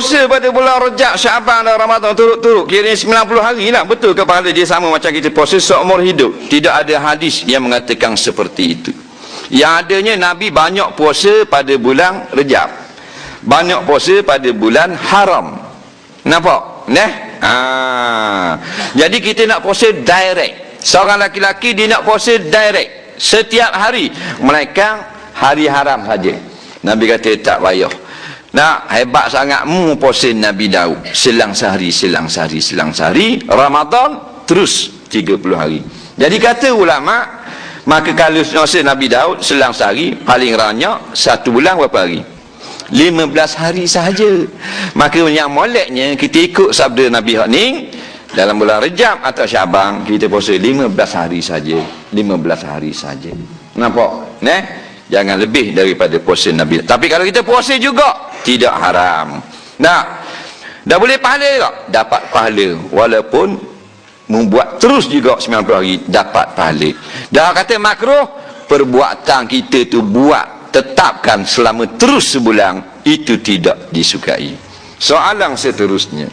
Puasa pada bulan Rejab, Syaban dan Ramadan turut-turut kiranya 90 hari lah. Betul ke pahala dia sama macam kita puasa seumur hidup? Tidak ada hadis yang mengatakan seperti itu. Yang adanya Nabi banyak puasa pada bulan Rejab. Banyak puasa pada bulan haram. Nampak? Nah. Ha. Jadi kita nak puasa direct. Seorang laki-laki dia nak puasa direct. Setiap hari. Melainkan hari haram saja. Nabi kata tak payah. Nak hebat sangatmu puasa Nabi Daud. Selang sehari, selang sehari, selang sehari. Ramadan terus 30 hari. Jadi kata ulama, maka kalau puasa Nabi Daud selang sehari, paling banyak satu bulan berapa hari? 15 hari sahaja. Maka yang moleknya kita ikut sabda Nabi Hak ni dalam bulan Rejab atau Syabang kita puasa 15 hari saja. 15 hari saja. Nampak? Neh? Jangan lebih daripada puasa Nabi. Tapi kalau kita puasa juga tidak haram. Nah, dah boleh pahala tak? Dapat pahala walaupun membuat terus juga 90 hari dapat pahala. Dah kata makruh perbuatan kita tu buat tetapkan selama terus sebulan itu tidak disukai soalan seterusnya